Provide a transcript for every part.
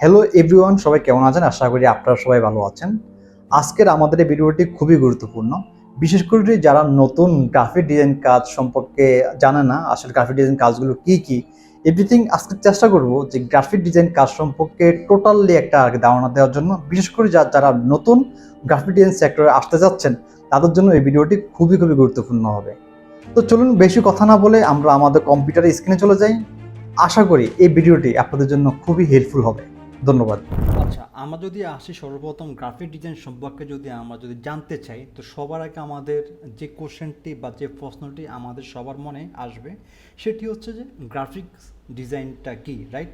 Hello everyone সবাই কেমন আছেন? আশা করি আপনারা সবাই ভালো আছেন। আজকের আমাদের এই ভিডিওটি খুবই গুরুত্বপূর্ণ। বিশেষ করে যারা নতুন গ্রাফিক ডিজাইন কাজ সম্পর্কে জানে না, আসলে গ্রাফিক ডিজাইন কাজগুলো কি কি এভরিথিং আজকে চেষ্টা করব যে গ্রাফিক ডিজাইন কাজ সম্পর্কে টোটালি একটা আর ধারণা দেওয়ার জন্য। বিশেষ করে যারা নতুন গ্রাফিক ডিজাইন সেক্টরে আসতে যাচ্ছেন, তাদের জন্য এই ভিডিওটি খুবই খুবই গুরুত্বপূর্ণ হবে। তো চলুন বেশি কথা না বলে আমরা আমাদের কম্পিউটারের স্ক্রিনে চলে যাই। আশা করি এই ভিডিওটি আপনাদের জন্য খুবই হেল্পফুল হবে। ধন্যবাদ। আচ্ছা আমরা যদি আসি সর্বপ্রথম গ্রাফিক ডিজাইন সম্পর্কে যদি আমরা যদি জানতে চাই, তো সবার আগে আমাদের যে কোশ্চেনটি বা যে প্রশ্নটি আমাদের সবার মনে আসবে, সেটি হচ্ছে যে গ্রাফিক্স ডিজাইনটা কি রাইট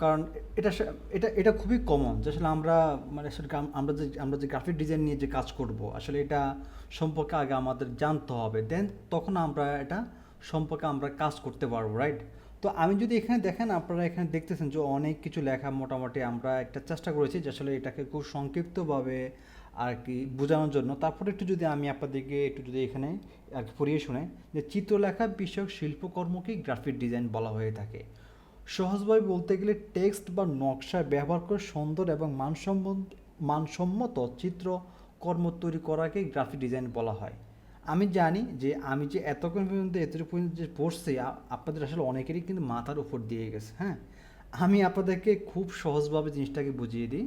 কারণ এটা এটা এটা খুবই কমন যে আসলে আমরা মানে আসলে আমরা যে আমরা যে গ্রাফিক ডিজাইন নিয়ে যে কাজ করব, আসলে এটা সম্পর্কে আগে আমাদের জানতে হবে। দেন তখন আমরা এটা সম্পর্কে আমরা কাজ করতে পারব রাইট তো আমি যদি এখানে দেখেন, আপনারা এখানে দেখতেছেন যে অনেক কিছু লেখা মোটামুটি আমরা একটা চেষ্টা করেছি যে আসলে এটাকে খুব সংক্ষিপ্তভাবে আর কি বোঝানোর জন্য। তারপরে একটু যদি আমি আপনাদেরকে একটু যদি এখানে আর কি পড়িয়ে শুনে যে চিত্রলেখা বিষয়ক শিল্পকর্মকেই গ্রাফিক ডিজাইন বলা হয়ে থাকে। সহজভাবে বলতে গেলে টেক্সট বা নকশা ব্যবহার করে সুন্দর এবং মানসম্মত মানসম্মত চিত্র কর্ম তৈরি করাকে গ্রাফিক ডিজাইন বলা হয়। আমি জানি যে আমি যে এতক্ষণ পর্যন্ত, এতটুকু পর্যন্ত যে পড়ছি আপনাদের আসলে অনেকেরই কিন্তু মাথার উপর দিয়ে গেছে হ্যাঁ? আমি আপনাদেরকে খুব সহজভাবে জিনিসটাকে বুঝিয়ে দিই।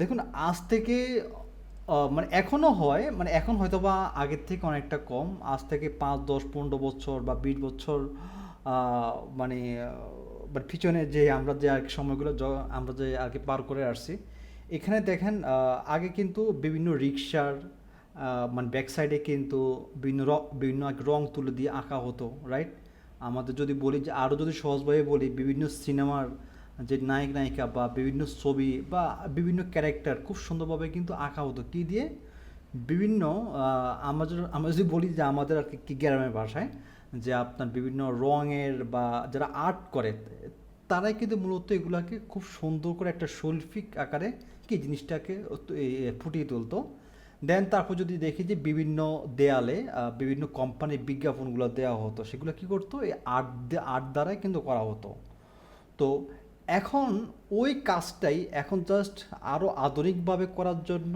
দেখুন, আজ থেকে মানে এখনও হয় মানে এখন হয়তো বা আগের থেকে অনেকটা কম। আজ থেকে পাঁচ, দশ, পনেরো বছর বা বিশ বছর মানে বাট পিছনে যে আমরা যে আর সময়গুলো আমরা যে আর কি পার করে আসছি। এখানে দেখেন আগে কিন্তু বিভিন্ন রিক্সার মানে ব্যাক সাইডে কিন্তু বিভিন্ন বিভিন্ন আর কি রং তুলে দিয়ে আঁকা হতো রাইট আমাদের যদি বলি যে আরও যদি সহজভাবে বলি বিভিন্ন সিনেমার যে নায়ক নায়িকা বা বিভিন্ন ছবি বা বিভিন্ন ক্যারেক্টার খুব সুন্দরভাবে কিন্তু আঁকা হতো। কী দিয়ে? বিভিন্ন আহ, আমরা যদি বলি যে আমাদের আর কি গ্রামের ভাষায় যে আপনার বিভিন্ন রঙের বা যারা আর্ট করে তারাই কিন্তু মূলত এগুলাকে খুব সুন্দর করে একটা শৈল্পিক আকারে কি জিনিসটাকে ফুটিয়ে তুলতো। দেন তারপর যদি দেখি যে বিভিন্ন দেয়ালে বিভিন্ন কোম্পানির বিজ্ঞাপনগুলো দেওয়া হতো, সেগুলো কি করতো? এই আর্ট আর্ট দ্বারাই কিন্তু করা হতো। তো এখন ওই কাজটাই এখন জাস্ট আরও আধুনিকভাবে করার জন্য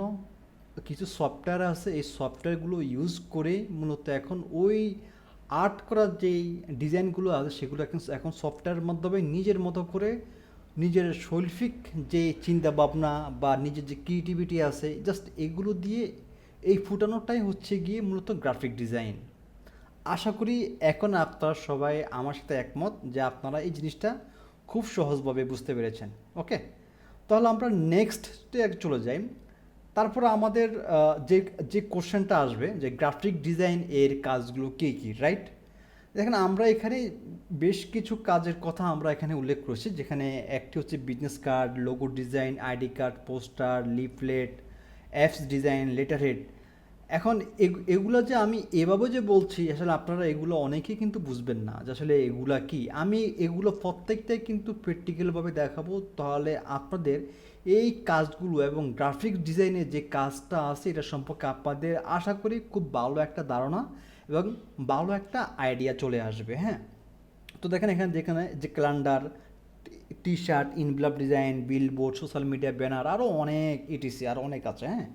কিছু সফটওয়্যার আছে। এই সফটওয়্যারগুলো ইউজ করে মূলত এখন ওই আর্ট করার যেই ডিজাইনগুলো আছে, সেগুলো এখন এখন সফটওয়্যারের মাধ্যমে নিজের মতো করে নিজের শৈল্পিক যে চিন্তা ভাবনা বা নিজের যে ক্রিয়েটিভিটি আছে জাস্ট এগুলো দিয়ে এই ফুটানোটাই হচ্ছে গিয়ে মূলত গ্রাফিক ডিজাইন আশা করি এখন আপনারা সবাই আমার সাথে একমত যে আপনারা এই জিনিসটা খুব সহজভাবে বুঝতে পেরেছেন ওকে তাহলে আমরা নেক্সটে চলে যাই। তারপর আমাদের যে যে কোশ্চেনটা আসবে যে গ্রাফিক ডিজাইন এর কাজগুলো কী কী রাইট দেখেন, আমরা এখানে বেশ কিছু কাজের কথা আমরা এখানে উল্লেখ করেছি, যেখানে একটি হচ্ছে business card logo design ID card poster leaflet apps design letter head এখন এগ- এগুলো যে আমি এভাবে যে বলছি, আসলে আপনারা এগুলো অনেকেই কিন্তু বুঝবেন না যে আসলে এগুলা কি। আমি এগুলো প্রত্যেকটাই কিন্তু প্র্যাকটিক্যালভাবে দেখাবো, তাহলে আপনাদের এই কাজগুলো এবং গ্রাফিক ডিজাইনের যে কাজটা আছে, এটা সম্পর্কে আপনাদের আশা করি খুব ভালো একটা ধারণা এবং ভালো একটা আইডিয়া চলে আসবে হ্যাঁ? তো দেখেন এখানে যেখানে যে calendar T shirt envelope design billboard social media banner আরও অনেক ইটিসি আরও অনেক আছে হ্যাঁ?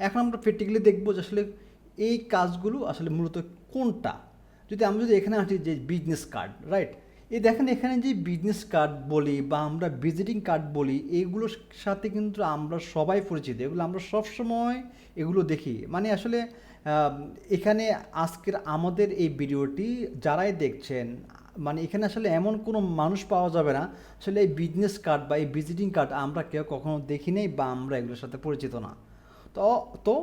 এখন আমরা প্র্যাকটিক্যালি দেখব যে আসলে এই কাজগুলো আসলে মূলত কোনটা? যদি আমি যদি এখানে আসি যে বিজনেস কার্ড রাইট এই দেখেন এখানে যে বিজনেস কার্ড বলি বা আমরা ভিজিটিং কার্ড বলি, এগুলোর সাথে কিন্তু আমরা সবাই পরিচিত। এগুলো আমরা সব সময় এগুলো দেখি। মানে আসলে এখানে আজকের আমাদের এই ভিডিওটি যারাই দেখছেন মানে এখানে আসলে এমন কোনো মানুষ পাওয়া যাবে না। আসলে এই বিজনেস কার্ড বা এই ভিজিটিং কার্ড আমরা কেউ কখনো দেখি নেই বা আমরা এগুলোর সাথে পরিচিত না। তো তো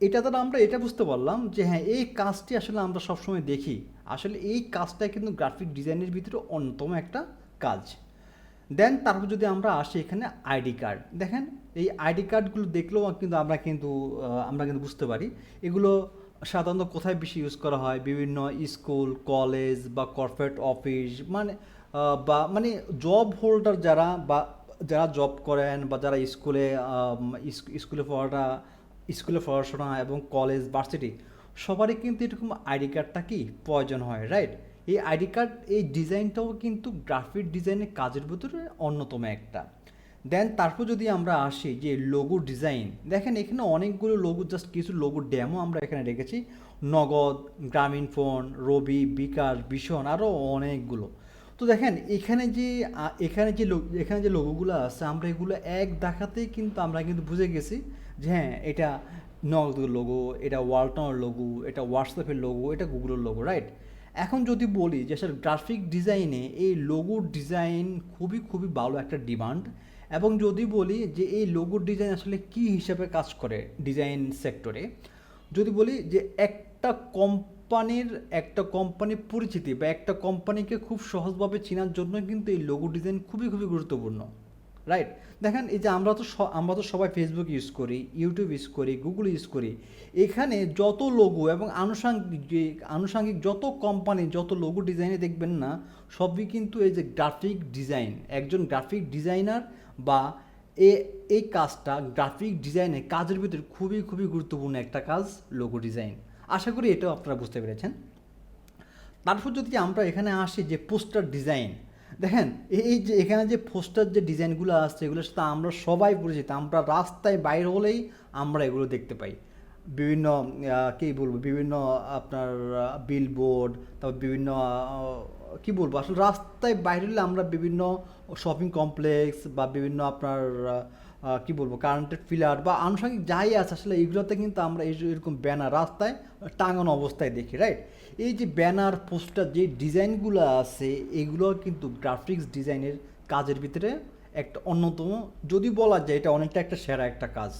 এটা দ্বারা আমরা এটা বুঝতে পারলাম যে হ্যাঁ এই কাজটি আসলে আমরা সবসময় দেখি। আসলে এই কাজটা কিন্তু গ্রাফিক ডিজাইনের ভিতরে অন্যতম একটা কাজ। দেন তারপর যদি আমরা আসি এখানে আইডি কার্ড দেখেন, এই আইডি কার্ডগুলো দেখলেও কিন্তু আমরা কিন্তু আমরা কিন্তু বুঝতে পারি। এগুলো সাধারণত কোথায় বেশি ইউজ করা হয়? বিভিন্ন স্কুল কলেজ বা কর্পোরেট অফিস মানে বা মানে জব হোল্ডার যারা বা যারা জব করেন বা যারা স্কুলে স্কুলে পড়াটা স্কুলে পড়াশোনা এবং কলেজ ভার্সিটি সবারই কিন্তু এরকম আইডি কার্ডটা কি প্রয়োজন হয় রাইট এই আইডি কার্ড এই ডিজাইনটাও কিন্তু গ্রাফিক ডিজাইনের কাজের ভিতরে অন্যতম একটা। দেন তারপর যদি আমরা আসি যে লোগো ডিজাইন দেখেন এখানে অনেকগুলো লোগো জাস্ট কিছু লোগো ড্যামও আমরা এখানে রেখেছি। নগদ, গ্রামীণ ফোন, রবি, বিকাশ, ভীষণ আরও অনেকগুলো। তো দেখেন এখানে যে এখানে যে এখানে যে লোগোগুলো আছে, আমরা এগুলো এক দেখাতেই কিন্তু আমরা কিন্তু বুঝে গেছি। যে হ্যাঁ এটা নগদের লোগো এটা ওয়ালটনের লোগো এটা হোয়াটসঅ্যাপের লোগো এটা গুগলের লোগো রাইট এখন যদি বলি যে স্যার গ্রাফিক ডিজাইনে এই লোগোর ডিজাইন খুবই খুবই ভালো একটা ডিমান্ড এবং যদি বলি যে এই লোগোর ডিজাইন আসলে কি হিসাবে কাজ করে ডিজাইন সেক্টরে যদি বলি যে একটা কোম্পানির একটা কোম্পানির পরিচিতি বা একটা কোম্পানিকে খুব সহজভাবে চেনার জন্য কিন্তু এই লোগো ডিজাইন খুবই খুবই গুরুত্বপূর্ণ। রাইট দেখেন, এই যে আমরা তো আমরা তো সবাই ফেসবুক ইউজ করি ইউটিউব ইউজ করি গুগল ইউজ করি। এখানে যত লোগো এবং আনুষাঙ্গিক যে, আনুষাঙ্গিক যত কোম্পানি যত লোগো ডিজাইনে দেখবেন না, সবই কিন্তু এই যে গ্রাফিক ডিজাইন একজন গ্রাফিক ডিজাইনার বা এ, এই কাজটা গ্রাফিক ডিজাইনে কাজের ভিতরে খুবই খুবই গুরুত্বপূর্ণ একটা কাজ লোগো ডিজাইন আশা করি এটাও আপনারা বুঝতে পেরেছেন। তারপর যদি আমরা এখানে আসি যে পোস্টার ডিজাইন দেখেন এই যে এখানে যে পোস্টার যে ডিজাইনগুলো আসছে, এগুলোর সাথে আমরা সবাই পরিচিত। আমরা রাস্তায় বাইর হলেই আমরা এগুলো দেখতে পাই। বিভিন্ন কী বলব, বিভিন্ন আপনার বিলবোর্ড তারপর বিভিন্ন কি বলব, আসলে রাস্তায় বাইরে হলে আমরা বিভিন্ন শপিং কমপ্লেক্স বা বিভিন্ন আপনার কি বলব কারেন্টের ফিলার বা আনুষঙ্গিক যাই আছে, আসলে এগুলোতে কিন্তু আমরা এই এরকম ব্যানার রাস্তায় টাঙানো অবস্থায় দেখি রাইট এই যে ব্যানার পোস্টার যে ডিজাইনগুলো আছে, এগুলো কিন্তু গ্রাফিক্স ডিজাইনের কাজের ভিতরে একটা অন্যতম, যদি বলা যায় এটা অনেকটা একটা সেরা একটা কাজ।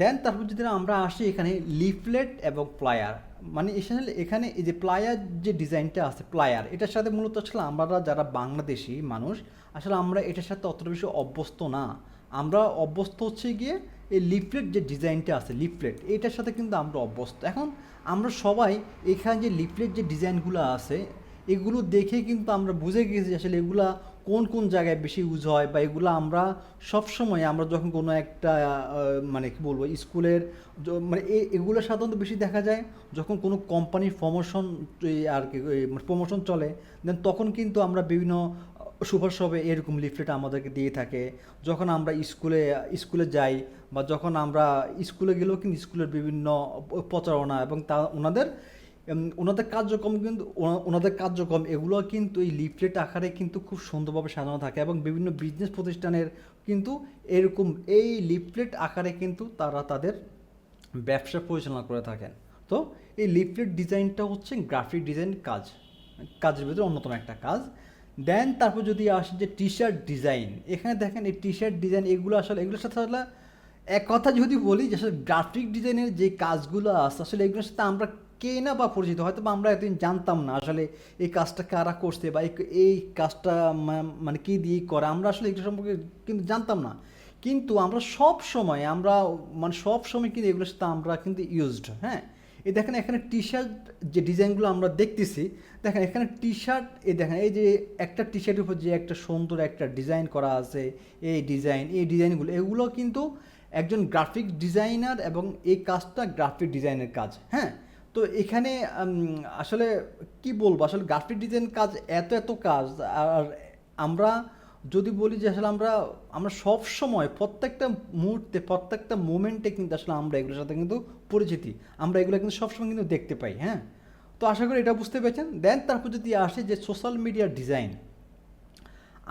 দেন তারপর যদি আমরা আসি এখানে লিফলেট এবং প্লায়ার মানে এখানে এখানে এই যে প্লায়ার যে ডিজাইনটা আছে প্লায়ার এটার সাথে মূলত আসলে আমরা যারা বাংলাদেশি মানুষ, আসলে আমরা এটার সাথে অতটা বেশি অভ্যস্ত না। আমরা অভ্যস্ত হচ্ছে গিয়ে এই লিফলেট যে ডিজাইনটা আছে লিফলেট এটার সাথে কিন্তু আমরা অভ্যস্ত। এখন আমরা সবাই এখানে যে লিফলেট যে ডিজাইনগুলো আছে, এগুলো দেখে কিন্তু আমরা বুঝে গেছি আসলে এগুলা কোন কোন জায়গায় বেশি ইউজ হয় বা এগুলো আমরা সবসময় আমরা যখন কোনো একটা মানে কি বলব, স্কুলের মানে এগুলো সাধারণত বেশি দেখা যায় যখন কোনো কোম্পানির প্রমোশন আর কি প্রমোশন চলে দেন তখন কিন্তু আমরা বিভিন্ন সুপারশপে এরকম লিফলেট আমাদেরকে দিয়ে থাকে। যখন আমরা স্কুলে স্কুলে যাই বা যখন আমরা স্কুলে গেলেও কিন্তু স্কুলের বিভিন্ন প্রচারণা এবং তা, ওনাদের ওনাদের কার্যক্রম কিন্তু ওনাদের কার্যক্রম, এগুলো কিন্তু এই লিফলেট আকারে কিন্তু খুব সুন্দরভাবে সাজানো থাকে এবং বিভিন্ন বিজনেস প্রতিষ্ঠানের কিন্তু এরকম এই লিফলেট আকারে কিন্তু তারা তাদের ব্যবসা পরিচালনা করে থাকেন। তো এই লিফলেট ডিজাইনটা হচ্ছে গ্রাফিক ডিজাইন কাজ, কাজের ভিতরে অন্যতম একটা কাজ। দেন তারপর যদি আসে যে টি শার্ট ডিজাইন, এখানে দেখেন এই টি শার্ট ডিজাইন, এগুলো আসলে, এগুলোর সাথে আসলে এক কথা যদি বলি যে আসলে গ্রাফিক ডিজাইনের যে কাজগুলো আছে, আসলে এগুলোর সাথে আমরা কে না বা পরিচিত, হয়তো বা আমরা এতদিন জানতাম না আসলে এই কাজটা কারা করছে বা এই- কাজটা মানে কী দিয়ে করে। আমরা আসলে এগুলো সম্পর্কে কিন্তু জানতাম না। কিন্তু আমরা সব সময়, আমরা মানে সব সময় কিন্তু এগুলোর সাথে আমরা কিন্তু ইউজড হ্যাঁ? এই দেখেন এখানে টি শার্ট যে ডিজাইনগুলো আমরা দেখতেছি, দেখেন এখানে টি শার্ট এই দেখেন এই যে একটা টি শার্টের উপর যে একটা সুন্দর একটা ডিজাইন করা আছে, এই ডিজাইন, এই ডিজাইনগুলো, এগুলো কিন্তু একজন গ্রাফিক ডিজাইনার এবং এই কাজটা গ্রাফিক ডিজাইনের কাজ হ্যাঁ? তো এখানে আসলে কি বলব? আসলে গ্রাফিক ডিজাইন কাজ এত এত কাজ। আর আমরা যদি বলি যে আসলে আমরা আমরা সব সময় প্রত্যেকটা মুহূর্তে, প্রত্যেকটা মোমেন্টে কিন্তু আসলে আমরা এগুলোর সাথে কিন্তু পরিচিতি। আমরা এগুলো কিন্তু সবসময় কিন্তু দেখতে পাই হ্যাঁ? তো আশা করি এটা বুঝতে পেরেছেন। দেন তারপর যদি আসে যে সোশ্যাল মিডিয়ার ডিজাইন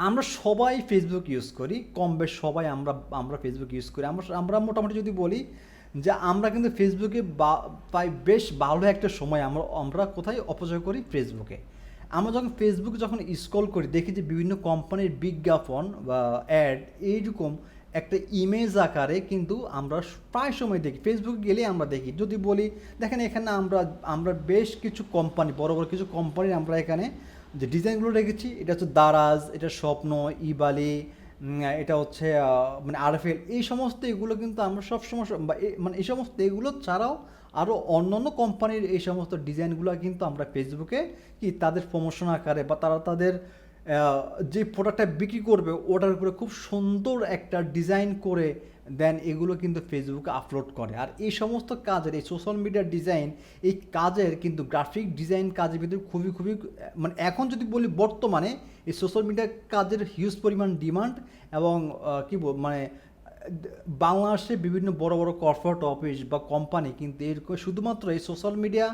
আমরা সবাই ফেসবুক ইউজ করি। কম বেশ সবাই আমরা আমরা ফেসবুক ইউজ করি। আমরা আমরা মোটামুটি যদি বলি যে আমরা কিন্তু ফেসবুকে পাই বেশ ভালো একটা সময় আমরা আমরা কোথায় অপচয় করি? ফেসবুকে আমরা যখন ফেসবুক যখন স্ক্রল করি, দেখি যে বিভিন্ন কোম্পানির বিজ্ঞাপন বা অ্যাড এইরকম একটা ইমেজ আকারে কিন্তু আমরা প্রায় সময় দেখি। ফেসবুকে গেলে আমরা দেখি। যদি বলি, দেখেন এখানে আমরা আমরা বেশ কিছু কোম্পানি বড় বড় কিছু কোম্পানির আমরা এখানে যে ডিজাইনগুলো রেখেছি, এটা হচ্ছে দারাজ, এটা স্বপ্ন, ইবালি এটা হচ্ছে মানে আরএফএল। এই সমস্ত এগুলো কিন্তু আমরা সব সময় মানে এই সমস্ত এগুলো ছাড়াও আরও অন্যান্য কোম্পানির এই সমস্ত ডিজাইনগুলো কিন্তু আমরা ফেসবুকে কি তাদের প্রমোশন আকারে বা তারা তাদের যে প্রোডাক্টটা বিক্রি করবে, ওটার উপরে খুব সুন্দর একটা ডিজাইন করে দেন এগুলো কিন্তু ফেসবুকে আপলোড করে। আর এই সমস্ত কাজের, এই সোশ্যাল মিডিয়ার ডিজাইন এই কাজের কিন্তু গ্রাফিক ডিজাইন কাজের ভিতরে খুবই খুবই মানে এখন যদি বলি বর্তমানে, এই সোশ্যাল মিডিয়ার কাজের হিউজ পরিমাণ ডিমান্ড এবং কি মানে বাংলাদেশে বিভিন্ন বড় বড় কর্পোরেট অফিস বা কোম্পানি কিন্তু এরকম শুধুমাত্র এই সোশ্যাল মিডিয়া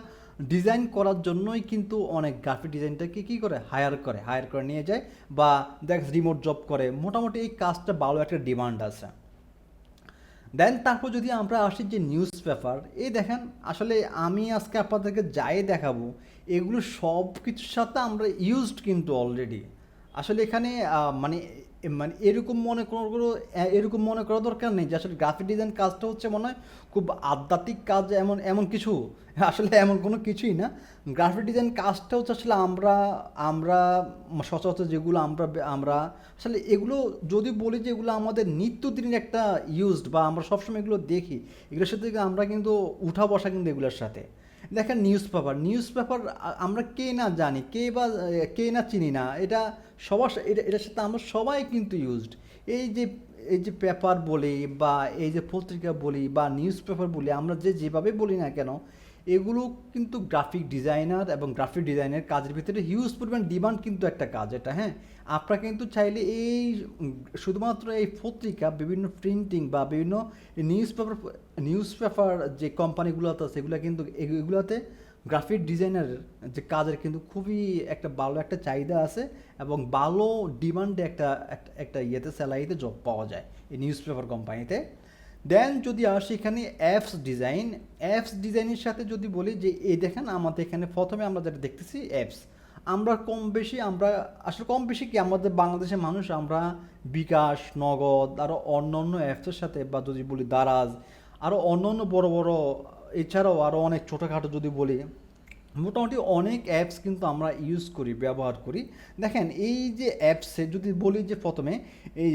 ডিজাইন করার জন্যই কিন্তু অনেক গ্রাফিক ডিজাইনটাকে কী করে? হায়ার করে। হায়ার করে নিয়ে যায় বা দেখ রিমোট জব করে। মোটামুটি এই কাজটা ভালো একটা ডিমান্ড আছে। দেন তারপর যদি আমরা আসি যে নিউজ পেপার এই দেখেন আসলে আমি আজকে আপনাদেরকে যাই দেখাবো, এগুলো সব কিছুর সাথে আমরা ইউজড কিন্তু অলরেডি আসলে এখানে মানে মানে এরকম মনে কোনো, এরকম মনে করা দরকার নেই যে আসলে গ্রাফিক ডিজাইন কাজটা হচ্ছে মনে হয় খুব আধ্যাত্মিক কাজ এমন এমন কিছু? আসলে এমন কোনো কিছুই না। গ্রাফিক ডিজাইন কাজটা হচ্ছে আসলে আমরা আমরা সচরাচর যেগুলো আমরা আমরা আসলে এগুলো যদি বলি যে এগুলো আমাদের নিত্যদিনের একটা ইউজড বা আমরা সবসময় এগুলো দেখি, এগুলোর সাথে আমরা কিন্তু উঠা বসা কিন্তু এগুলোর সাথে? দেখেন নিউজ পেপার নিউজ পেপার আমরা কে না জানি, কে বা, কে না চিনি না, এটা সবার এটা, এটার সাথে আমরা সবাই কিন্তু ইউজড এই যে এই যে পেপার বলি বা এই যে পত্রিকা বলি বা নিউজ পেপার বলি, আমরা যে যেভাবে বলি না কেন, এগুলো কিন্তু গ্রাফিক ডিজাইনার এবং গ্রাফিক ডিজাইনের কাজের ভিতরে হিউজ পরিমাণ ডিমান্ড কিন্তু একটা কাজ এটা হ্যাঁ? আপনারা কিন্তু চাইলে এই শুধুমাত্র এই পত্রিকা, বিভিন্ন প্রিন্টিং বা বিভিন্ন নিউজ পেপার নিউজ পেপার যে কোম্পানিগুলো আছে সেগুলো কিন্তু এগুলোতে গ্রাফিক ডিজাইনার যে কাজের কিন্তু খুবই একটা ভালো একটা চাহিদা আছে এবং ভালো ডিমান্ডে একটা, একটা- ইয়েতে স্যালারিতে জব পাওয়া যায় এই নিউজ পেপার কোম্পানিতে দেন যদি আসি এখানে অ্যাপস ডিজাইন অ্যাপস ডিজাইনের সাথে যদি বলি যে, এই দেখেন আমাদের এখানে প্রথমে আমরা যেটা দেখতেছি অ্যাপস আমরা কম বেশি, আমরা আসলে কম বেশি কি আমাদের বাংলাদেশের মানুষ, আমরা বিকাশ, নগদ আরও অন্য অন্য অ্যাপসের সাথে বা যদি বলি দারাজ আরও অন্য অন্য বড় বড় এছাড়াও আরও অনেক ছোটোখাটো যদি বলি, মোটামুটি অনেক অ্যাপস কিন্তু আমরা ইউজ করি, ব্যবহার করি। দেখেন, এই যে অ্যাপসে যদি বলি যে প্রথমে, এই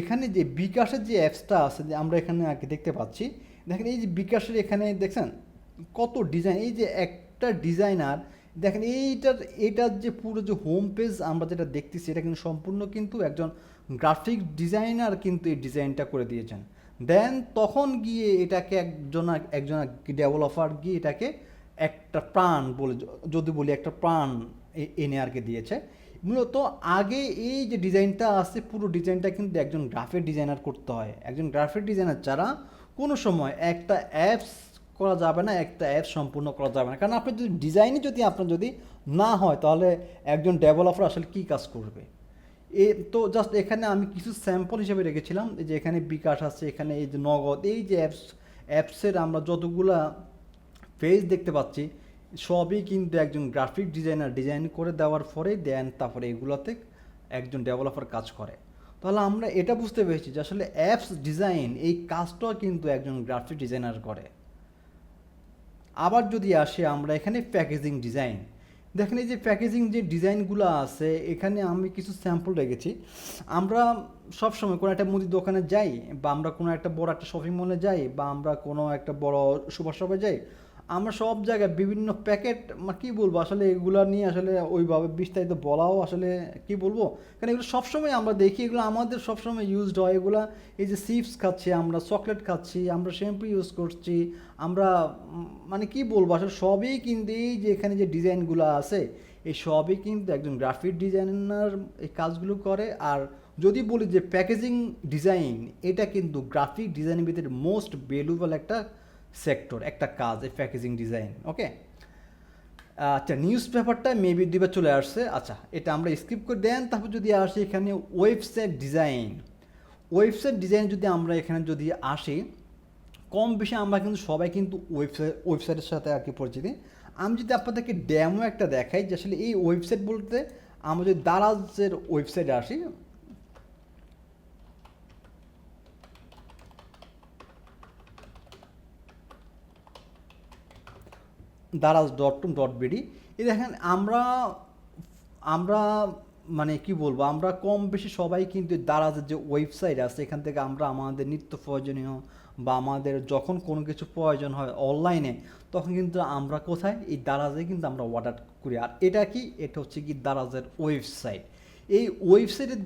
এখানে যে বিকাশের যে অ্যাপসটা আছে যে আমরা এখানে আগে দেখতে পাচ্ছি, দেখেন এই যে বিকাশের এখানে দেখছেন কত ডিজাইন এই যে একটা ডিজাইনার দেখেন এইটার এটার যে পুরো যে হোম পেজ আমরা যেটা দেখতেছি, এটা কিন্তু সম্পূর্ণ কিন্তু একজন গ্রাফিক ডিজাইনার কিন্তু এই ডিজাইনটা করে দিয়েছেন। দেন তখন গিয়ে এটাকে একজন একজন ডেভেলপার গিয়ে এটাকে একটা প্রাণ বলে, যদি বলি একটা প্রাণ এনে আর কি দিয়েছে। মূলত আগে এই যে ডিজাইনটা আছে, পুরো ডিজাইনটা কিন্তু একজন গ্রাফিক ডিজাইনার করতে হয়। একজন গ্রাফিক ডিজাইনার ছাড়া কোনো সময় একটা অ্যাপস করা যাবে না, একটা অ্যাপ সম্পূর্ণ করা যাবে না। কারণ আপনি যদি ডিজাইনই যদি আপনার যদি না হয়, তাহলে একজন ডেভেলপার আসলে কী কাজ করবে? এ, তো জাস্ট এখানে আমি কিছু স্যাম্পল হিসেবে রেখেছিলাম, এই যে এখানে বিকাশ আছে, এখানে এই যে নগদ, এই যে অ্যাপস অ্যাপসের আমরা যতগুলা পেজ দেখতে পাচ্ছি, সবই কিন্তু একজন গ্রাফিক ডিজাইনার ডিজাইন করে দেওয়ার পরে দেন তারপরে এগুলোতে একজন ডেভেলপার কাজ করে। তাহলে আমরা এটা বুঝতে পেরেছি যে আসলে অ্যাপস ডিজাইন এই কাজটাও কিন্তু একজন গ্রাফিক ডিজাইনার করে। আবার যদি আসে আমরা এখানে প্যাকেজিং ডিজাইন দেখেন এই যে প্যাকেজিং যে ডিজাইনগুলো আছে, এখানে আমি কিছু স্যাম্পল রেখেছি। আমরা সব সময় কোনো একটা মুদির দোকানে যাই বা আমরা কোনো একটা বড় একটা শপিং মলে যাই বা আমরা কোনো একটা বড় সুপার শপে যাই আমরা সব জায়গায় বিভিন্ন প্যাকেট কী বলব, আসলে এগুলো নিয়ে আসলে ওইভাবে বিস্তারিত বলাও আসলে কি বলব? কারণ এগুলো সবসময় আমরা দেখি, এগুলো আমাদের সবসময় ইউজড হয়। এগুলো এই যে চিপস খাচ্ছি আমরা চকলেট খাচ্ছি, আমরা শ্যাম্পু ইউজ করছি, আমরা মানে কি বলব, আসলে সবই কিন্তু এই যে এখানে যে ডিজাইনগুলো আছে, এই সবই কিন্তু একজন গ্রাফিক ডিজাইনার এই কাজগুলো করে। আর যদি বলি যে প্যাকেজিং ডিজাইন এটা কিন্তু গ্রাফিক ডিজাইনের ভিতরে মোস্ট ভ্যালুয়েবল একটা সেক্টর একটা কাজ, এই প্যাকেজিং ডিজাইন ওকে আচ্ছা নিউজ পেপারটা মেবি দুইবার চলে আসছে। আচ্ছা এটা আমরা স্কিপ করে দেন। তারপর যদি আসি এখানে ওয়েবসাইট ডিজাইন ওয়েবসাইট ডিজাইন যদি আমরা এখানে যদি আসি, কম বেশি আমরা কিন্তু সবাই কিন্তু ওয়েবসাইট ওয়েবসাইটের সাথে আর কি পরিচিতি। আমি যদি আপনাদেরকে ড্যামো একটা দেখাই যে আসলে এই ওয়েবসাইট বলতে আমরা যদি দারাজের ওয়েবসাইটে আসি Daraz dot com dot BD এই দেখেন, আমরা আমরা মানে কি বলব, আমরা কম বেশি সবাই কিন্তু দারাজের যে ওয়েবসাইট আছে, এখান থেকে আমরা আমাদের নিত্য প্রয়োজনীয় বা আমাদের যখন কোনো কিছু প্রয়োজন হয় অনলাইনে, তখন কিন্তু আমরা কোথায়? এই দারাজে কিন্তু আমরা অর্ডার করি। আর এটা কি? এটা হচ্ছে কি দারাজের ওয়েবসাইট। এই ওয়েবসাইটে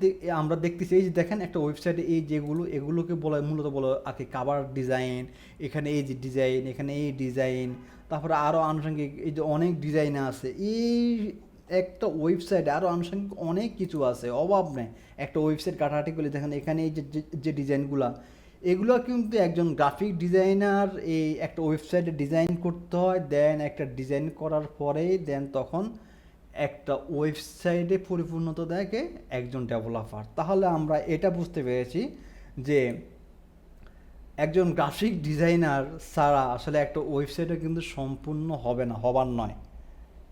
আমরা দেখতেছি, এই যে দেখেন একটা ওয়েবসাইটে এই যেগুলো, এগুলোকে বলা, মূলত বলা আর কি কাভার ডিজাইন এখানে এই যে ডিজাইন এখানে এই ডিজাইন তারপরে আরও আনুষঙ্গিক, এই যে অনেক ডিজাইন আছে। এই একটা ওয়েবসাইটে আরও আনুষঙ্গিক অনেক কিছু আছে, অভাব নেই। একটা ওয়েবসাইট কাটাকাটি করলে দেখেন এখানে এই যে, যে- ডিজাইনগুলো এগুলো কিন্তু একজন গ্রাফিক ডিজাইনার এই একটা ওয়েবসাইটে ডিজাইন করতে হয় দেন একটা ডিজাইন করার পরেই দেন তখন একটা ওয়েবসাইটে পরিপূর্ণতা দেখে একজন ডেভেলপার তাহলে আমরা এটা বুঝতে পেরেছি যে একজন গ্রাফিক ডিজাইনার ছাড়া আসলে একটা ওয়েবসাইটে কিন্তু সম্পূর্ণ হবে না, হবার নয়।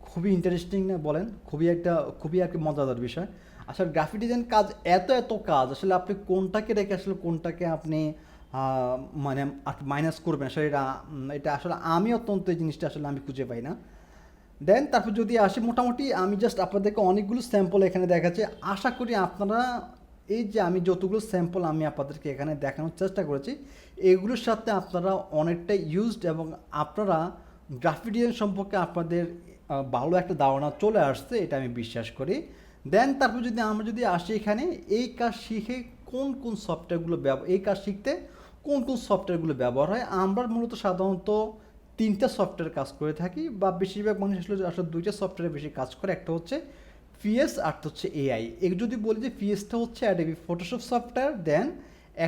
খুবই ইন্টারেস্টিং না বলেন? খুবই একটা, খুবই কি মজাদার বিষয়। আসলে গ্রাফিক ডিজাইন কাজ এত এত কাজ, আসলে আপনি কোনটাকে রেখে আসলে কোনটাকে আপনি মানে মাইনাস করবেন? আসলে এটা এটা আসলে আমি অত্যন্ত এই জিনিসটা আসলে আমি খুঁজে পাই না। দেন তারপর যদি আসি, মোটামুটি আমি জাস্ট আপনাদেরকে অনেকগুলো স্যাম্পল এখানে দেখাচ্ছি। আশা করি আপনারা এই যে আমি যতগুলো স্যাম্পল আমি আপনাদেরকে এখানে দেখানোর চেষ্টা করেছি, এগুলোর সাথে আপনারা অনেকটা ইউজড এবং আপনারা গ্রাফিক ডিজাইন সম্পর্কে আপনাদের ভালো একটা ধারণা চলে আসছে, এটা আমি বিশ্বাস করি। দেন তারপর যদি আমরা যদি আসি এখানে, এই কাজ শিখে কোন কোন সফটওয়্যারগুলো ব্যবহার এই কাজ শিখতে কোন কোন সফটওয়্যারগুলো ব্যবহার হয়, আমরা মূলত সাধারণত তিনটা সফটওয়্যার কাজ করে থাকি বা বেশিরভাগ মানুষ আসলে আসলে দুইটা সফটওয়্যারে বেশি কাজ করে, একটা হচ্ছে পিএস আর হচ্ছে এআই। এক যদি বলি যে পিএসটা হচ্ছে অ্যাডোবি ফটোশপ সফটওয়্যার দেন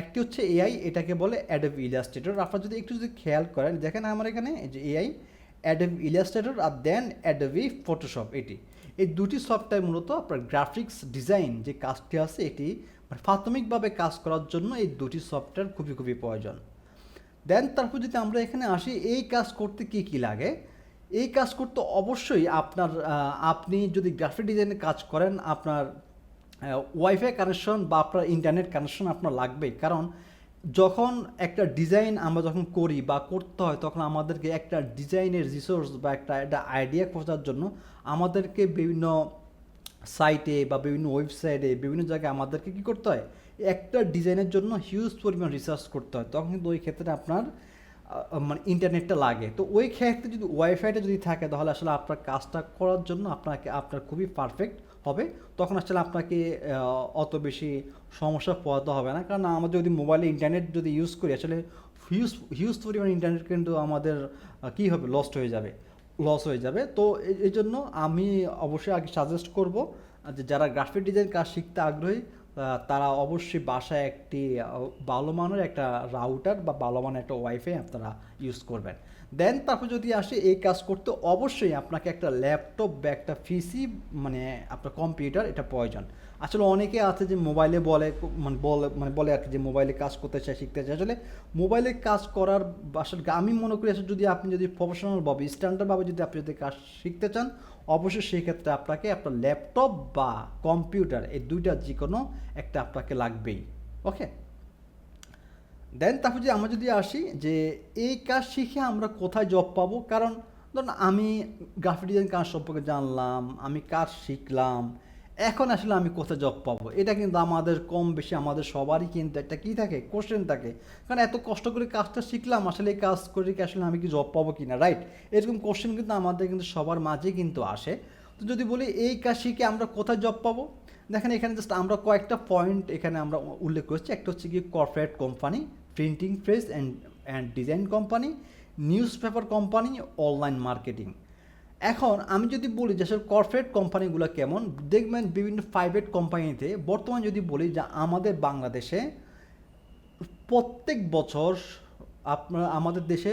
একটি হচ্ছে এআই, এটাকে বলে অ্যাডোবি ইলাস্ট্রেটর আপনারা যদি একটু যদি খেয়াল করেন, দেখেন আমার এখানে যে এআই অ্যাডোবি ইলাস্ট্রেটর আর দেন অ্যাডোবি ফটোশপ এটি। এই দুটি সফটওয়্যার মূলত আপনার গ্রাফিক্স ডিজাইন যে কাজটি আছে, এটি মানে প্রাথমিকভাবে কাজ করার জন্য এই দুটি সফটওয়্যার খুবই খুবই প্রয়োজন। দেন তারপর যদি আমরা এখানে আসি, এই কাজ করতে কি কি লাগে? এই কাজ করতে অবশ্যই আপনার আপনি যদি গ্রাফিক ডিজাইনের কাজ করেন, আপনার ওয়াইফাই কানেকশন বা আপনার ইন্টারনেট কানেকশন আপনার লাগবেই। কারণ যখন একটা ডিজাইন আমরা যখন করি বা করতে হয়, তখন আমাদেরকে একটা ডিজাইনের রিসোর্স বা একটা একটা আইডিয়া খোঁজার জন্য আমাদেরকে বিভিন্ন সাইটে বা বিভিন্ন ওয়েবসাইটে বিভিন্ন জায়গায় আমাদেরকে কী করতে হয়? একটা ডিজাইনের জন্য হিউজ পরিমাণ রিসার্চ করতে হয়। তখন কিন্তু ওই ক্ষেত্রে আপনার মানে ইন্টারনেটটা লাগে। তো ওই ক্ষেত্রে যদি ওয়াইফাইটা যদি থাকে, তাহলে আসলে আপনার কাজটা করার জন্য আপনাকে, আপনার খুবই পারফেক্ট হবে। তখন আসলে আপনাকে অত বেশি সমস্যা পোহাতে হবে না। কারণ আমাদের যদি মোবাইলে ইন্টারনেট যদি ইউজ করি, আসলে হিউজ হিউজ পরিমাণ ইন্টারনেট কিন্তু আমাদের কী হবে? লস্ট হয়ে যাবে। লস হয়ে যাবে। তো এই- জন্য আমি অবশ্যই আগে সাজেস্ট করব, যে যারা গ্রাফিক ডিজাইন কাজ শিখতে আগ্রহী তারা অবশ্যই বাসায় একটি ভালো মানের একটা রাউটার বা ভালো মানের একটা ওয়াইফাই আপনারা ইউজ করবেন। দেন তারপর যদি আসে এই কাজ করতে, অবশ্যই আপনাকে একটা ল্যাপটপ বা একটা পিসি মানে আপনার কম্পিউটার এটা প্রয়োজন। আসলে অনেকে আছে যে মোবাইলে বলে মানে বলে মানে বলে আর কি যে মোবাইলে কাজ করতে চায়, শিখতে চায়। আসলে মোবাইলে কাজ করার আসলে আমি মনে করি আসলে যদি আপনি যদি প্রফেশনালভাবে স্ট্যান্ডার্ডভাবে যদি আপনি যদি কাজ শিখতে চান অবশ্যই সেই ক্ষেত্রে আপনাকে আপনার ল্যাপটপ বা কম্পিউটার এই দুইটা যে কোনো একটা আপনাকে লাগবেই ওকে দেন তারপর যে আমরা যদি আসি যে এই কাজ শিখে আমরা কোথায় জব পাব? কারণ ধরুন আমি গ্রাফিক ডিজাইন কাজ সম্পর্কে জানলাম, আমি কাজ শিখলাম এখন আসলে আমি কোথায় জব পাবো? এটা কিন্তু আমাদের কম বেশি, আমাদের সবারই কিন্তু একটা কী থাকে? কোশ্চেন থাকে। কারণ এত কষ্ট করে কাজটা শিখলাম, আসলে এই কাজ করে কি আসলে আমি কি জব পাবো কি না রাইট এরকম কোশ্চেন কিন্তু আমাদের কিন্তু সবার মাঝে কিন্তু আসে। তো যদি বলি এই কাজ শিখে আমরা কোথায় জব পাবো? দেখেন এখানে জাস্ট আমরা কয়েকটা পয়েন্ট এখানে আমরা উল্লেখ করছি। একটা হচ্ছে কি corporate company printing press and and design company newspaper company online marketing এখন আমি যদি বলি যে কর্পোরেট কোম্পানিগুলো কেমন, দেখবেন বিভিন্ন প্রাইভেট কোম্পানিতে বর্তমানে যদি বলি যে আমাদের বাংলাদেশে প্রত্যেক বছর আপনার আমাদের দেশে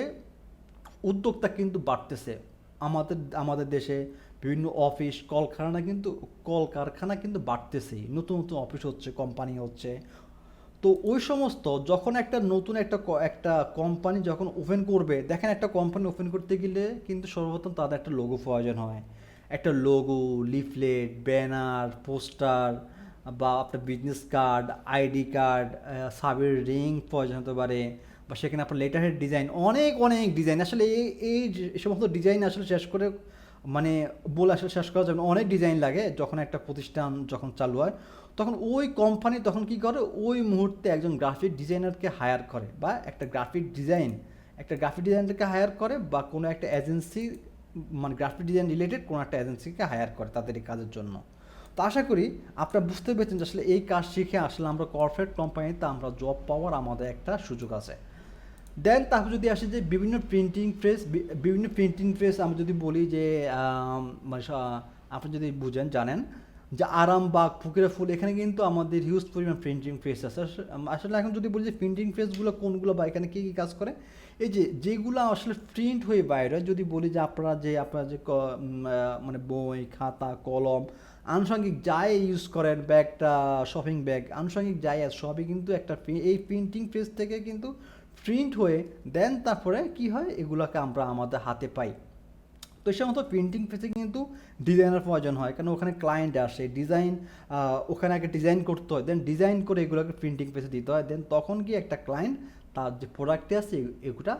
উদ্যোক্তা কিন্তু বাড়তেছে। আমাদের আমাদের দেশে বিভিন্ন অফিস কলকারখানা কিন্তু কলকারখানা কিন্তু বাড়তেছেই। নতুন নতুন অফিস হচ্ছে কোম্পানি হচ্ছে। তো ওই সমস্ত যখন একটা নতুন একটা একটা কোম্পানি যখন ওপেন করবে, দেখেন একটা কোম্পানি ওপেন করতে গেলে কিন্তু সর্বপ্রথম তাদের একটা লোগো প্রয়োজন হয়। একটা লোগো লিফলেট ব্যানার পোস্টার বা আপনার বিজনেস কার্ড আইডি কার্ড সাবের রিং প্রয়োজন হতে পারে বা সেখানে আপনার লেটারের ডিজাইন অনেক অনেক ডিজাইন আসলে এই এই সমস্ত ডিজাইন আসলে শেষ করে মানে বলে আসলে শেষ করা যাবে অনেক ডিজাইন লাগে যখন একটা প্রতিষ্ঠান যখন চালু হয়। তখন ওই কোম্পানি তখন কি করে? ওই মুহূর্তে একজন গ্রাফিক ডিজাইনারকে হায়ার করে বা একটা গ্রাফিক ডিজাইন একটা গ্রাফিক ডিজাইনারকে হায়ার করে বা কোনো একটা এজেন্সি মানে গ্রাফিক ডিজাইন রিলেটেড কোনো একটা এজেন্সিকে হায়ার করে তাদের এই কাজের জন্য। তো আশা করি আপনারা বুঝতে পেরেছেন যে আসলে এই কাজ শিখে আসলে আমরা কর্পোরেট কোম্পানিতে আমরা জব পাওয়ার আমাদের একটা সুযোগ আছে। দেন তারপর যদি আসি যে বিভিন্ন প্রিন্টিং প্রেস বিভিন্ন প্রিন্টিং প্রেস আমি যদি বলি যে মানে আপনি যদি বুঝেন, জানেন যে আরামবাগ ফুল, এখানে কিন্তু আমাদের হিউজ পরিমাণ প্রিন্টিং প্রেস আছে। আস- আসলে এখন যদি বলি যে প্রিন্টিং প্রেসগুলো কোনগুলো বা এখানে কী কী কাজ করে, এই যে যেগুলো আসলে প্রিন্ট হয়ে বাইরে, যদি বলি যে আপনারা যে আপনারা যে মানে বই, খাতা, কলম, আনুষঙ্গিক যাই ইউজ করেন, ব্যাগটা শপিং ব্যাগ আনুষঙ্গিক যাই আছে, সবই কিন্তু একটা এই প্রিন্টিং প্রেস থেকে কিন্তু প্রিন্ট হয়ে দেন তারপরে কি হয়? এগুলোকে আমরা আমাদের হাতে পাই। তো সে মতো প্রিন্টিং প্রেসে কিন্তু ডিজাইনার প্রয়োজন হয়। কারণ ওখানে ক্লায়েন্ট আসে ডিজাইন ওখানে আগে ডিজাইন করতে হয় দেন ডিজাইন করে এগুলোকে প্রিন্টিং প্রেসে দিতে হয় দেন তখন কি একটা ক্লায়েন্ট তার যে প্রোডাক্টে আছে এগুলা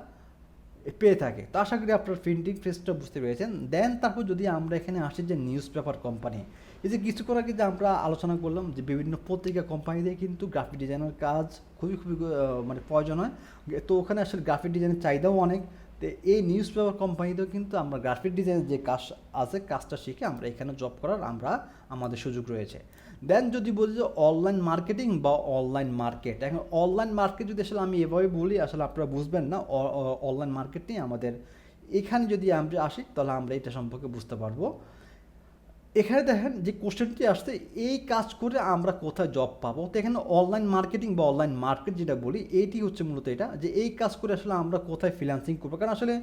পেয়ে থাকে। তো আশা করি আপনার প্রিন্টিং প্রেসটা বুঝতে পেরেছেন। দেন তারপর যদি আমরা এখানে আসি যে নিউজ পেপার কোম্পানি এই যে কিছু করার আগে যে আমরা আলোচনা করলাম যে বিভিন্ন পত্রিকা কোম্পানিতে কিন্তু গ্রাফিক ডিজাইনের কাজ খুবই খুবই মানে প্রয়োজন হয়। তো ওখানে আসলে গ্রাফিক ডিজাইনের চাহিদাও অনেক। তো এই নিউজ পেপার কোম্পানিতেও কিন্তু আমরা গ্রাফিক ডিজাইনের যে কাজ আছে, কাজটা শিখে আমরা এখানে জব করার আমরা আমাদের সুযোগ রয়েছে। দেন যদি বলি যে অনলাইন মার্কেটিং বা অনলাইন মার্কেট এখন অনলাইন মার্কেট যদি আসলে আমি এভাবে বলি, আসলে আপনারা বুঝবেন না অনলাইন মার্কেটিং আমাদের এখানে যদি আমরা আসি, তাহলে আমরা এটা সম্পর্কে বুঝতে পারব। এখানে দেখেন যে কোশ্চেনটি আসছে, এই কাজ করে আমরা কোথায় জব পাবো? তো এখানে অনলাইন মার্কেটিং বা অনলাইন মার্কেট যেটা বলি এইটি হচ্ছে মূলত এটা যে এই কাজ করে আসলে আমরা কোথায় ফ্রিল্যান্সিং করব। কারণ আসলে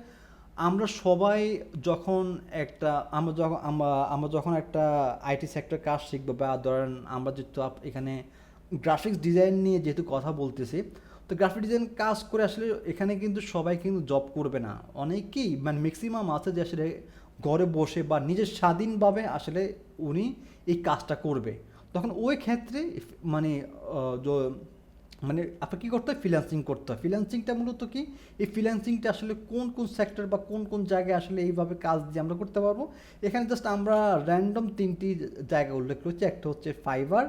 আমরা সবাই যখন একটা, আমরা যখন আমরা যখন একটা আইটি সেক্টর কাজ শিখব বা ধরেন আমরা যেহেতু এখানে গ্রাফিক্স ডিজাইন নিয়ে যেহেতু কথা বলতেছি, তো গ্রাফিক ডিজাইন কাজ করে আসলে এখানে কিন্তু সবাই কিন্তু জব করবে না। অনেকেই মানে ম্যাক্সিমাম আছে যে আসলে ঘরে বসে বা নিজের স্বাধীনভাবে আসলে উনি এই কাজটা করবে। তখন ওই ক্ষেত্রে মানে মানে আপনার কী করতে হয়? ফ্রিল্যান্সিং করতে হয়। ফ্রিল্যান্সিংটা মূলত কি? এই ফ্রিল্যান্সিংটা আসলে কোন কোন সেক্টর বা কোন কোন জায়গায় আসলে এইভাবে কাজ দিয়ে আমরা করতে পারব? এখানে জাস্ট আমরা র্যান্ডম তিনটি জায়গা উল্লেখ করছি। একটা হচ্ছে ফাইবার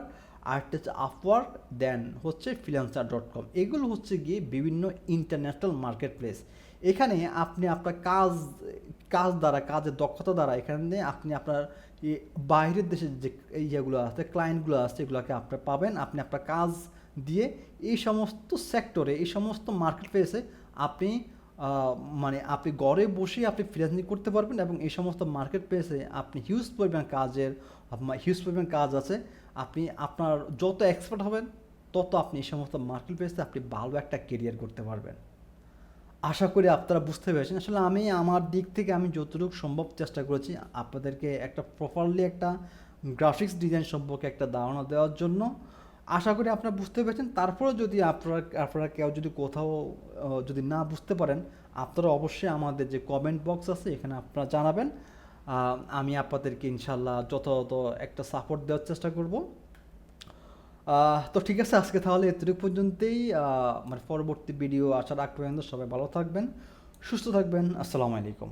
আরেকটা হচ্ছে আপওয়ার্ক দেন হচ্ছে ফ্রিল্যান্সার ডট কম এগুলো হচ্ছে গিয়ে বিভিন্ন ইন্টারন্যাশনাল মার্কেট প্লেস এখানে আপনি আপনার কাজ কাজ দ্বারা, কাজের দক্ষতা দ্বারা এখানে আপনি আপনার বাইরের দেশের যে ইয়েগুলো আছে ক্লায়েন্টগুলো আছে, এগুলোকে আপনার পাবেন। আপনি আপনার কাজ দিয়ে এই সমস্ত সেক্টরে এই সমস্ত মার্কেট প্লেসে আপনি মানে আপনি ঘরে বসে আপনি ফ্রিল্যান্সিং করতে পারবেন এবং এই সমস্ত মার্কেট প্লেসে আপনি হিউজ পরিমাণ কাজের হিউজ পরিমাণ কাজ আছে, আপনি আপনার যত এক্সপার্ট হবেন, তত আপনি এই সমস্ত মার্কেট প্লেসে আপনি ভালো একটা কেরিয়ার করতে পারবেন। আশা করি আপনারা বুঝতে পেরেছেন। আসলে আমি আমার দিক থেকে আমি যতটুকু সম্ভব চেষ্টা করেছি আপনাদেরকে একটা প্রপারলি একটা গ্রাফিক্স ডিজাইন সম্পর্কে একটা ধারণা দেওয়ার জন্য। আশা করি আপনারা বুঝতে পেরেছেন। তারপরে যদি আপনারা আপনারা কেউ যদি কোথাও যদি না বুঝতে পারেন, আপনারা অবশ্যই আমাদের যে কমেন্ট বক্স আছে, এখানে আপনারা জানাবেন। আমি আপনাদেরকে ইনশাল্লাহ যথাযথ একটা সাপোর্ট দেওয়ার চেষ্টা করব। তো ঠিক আছে, আজকে তাহলে এতটুকু পর্যন্তই। মানে পরবর্তী ভিডিও আসার আগ পর্যন্ত সবাই ভালো থাকবেন, সুস্থ থাকবেন। আসসালামু আলাইকুম।